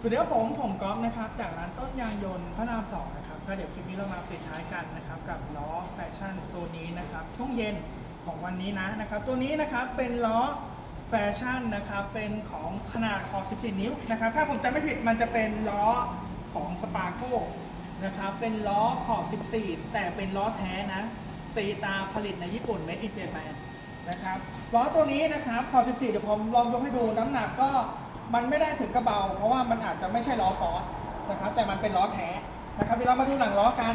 สวัสดีครับผมผมก๊อฟนะครับจากร้านต้นยางยนต์พระรามสองนะครับก็เดี๋ยวคลิปนี้เรามาปิดท้ายกันนะครับกับล้อแฟชั่นตัวนี้นะครับช่วงเย็นของวันนี้นะนะครับตัวนี้นะครับเป็นล้อแฟชั่นนะครับเป็นของขนาดขอบ 14 นิ้วนะครับถ้าผมจำไม่ผิดมันจะเป็นล้อของสปาโก้นะครับเป็นล้อขอบ 14 แต่เป็นล้อแท้นะตีตาผลิตในญี่ปุ่น made in Japan นะครับล้อตัวนี้นะครับขอบ 14 เดี๋ยวผมลองยกให้ดูน้ำหนักก็ มันไม่ได้ถึงกระเบา เพราะว่ามันอาจจะไม่ใช่ล้อฟอสนะครับแต่มันเป็นล้อแท้นะครับเดี๋ยวเรามาดูหลังล้อกัน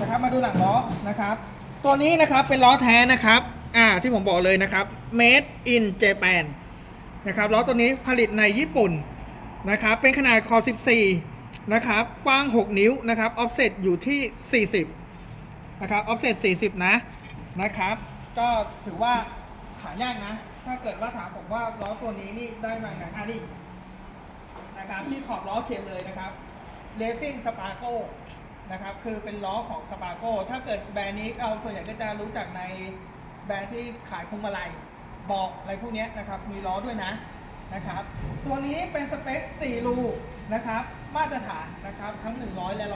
นะครับมาดูหลังล้อนะครับ ตัวนี้นะครับเป็นล้อแท้นะครับอ่าที่ผมบอกเลยนะครับ made in Japan นะครับล้อตัวนี้ผลิตในญี่ปุ่นนะครับเป็นขนาดขอบ14 นะครับกว้าง 6 นิ้วนะครับ offset อยู่ที่ 40 นะครับ offset 40 นะนะครับ ก็ถือว่าหายากนะ ถ้าเกิดว่าถามผมว่าล้อตัวนี้นี่ได้มาไงอะนี่นะครับที่ขอบล้อเขียนเลยนะครับ Racing Spargo นะครับคือเป็นล้อของ Spargo ถ้าเกิดแบรนด์นี้เราส่วนใหญ่ก็จะรู้จักในแบรนด์ที่ขายพวงมาลัยบอกอะไรพวกนี้นะครับ มีล้อด้วยนะนะครับ ตัวนี้เป็นสเปค 4 รูนะครับ มาตรฐานนะครับทั้ง 100 และ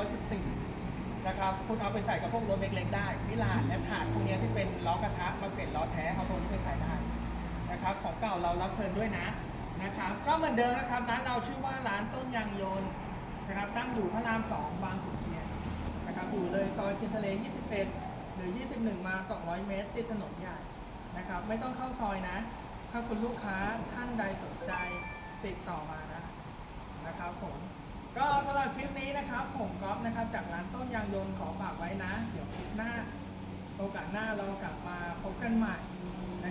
114 นะครับ คุณเอาไปใส่กับพวกรถเล็กๆได้มิลานแอปถาดพวกนี้ที่เป็นล้อกระทะมาเปลี่ยนล้อแท้เอาตัวนี้ไปใส่ไนะครับของเก่าเรารับเทิร์นด้วยนะนะครับก็เหมือนเดิมนะครับร้านเราชื่อว่าร้านต้นยางยนต์นะครับตั้งอยู่พระรามสองบางขุนเทียนนะครับอยู่เลยซอยเทียนทะเล 21 หรือ 21 มา 200 เมตรติดถนนใหญ่นะครับไม่ต้องเข้าซอยนะ ถ้าคุณลูกค้าท่านใดสนใจติดต่อมานะนะครับผมก็สำหรับคลิปนี้นะครับ ผมก๊อฟนะครับ จากร้านต้นยางยนต์ขอฝากไว้นะ เดี๋ยวคลิปหน้า โอกาสหน้าเรากลับมาพบกันใหม่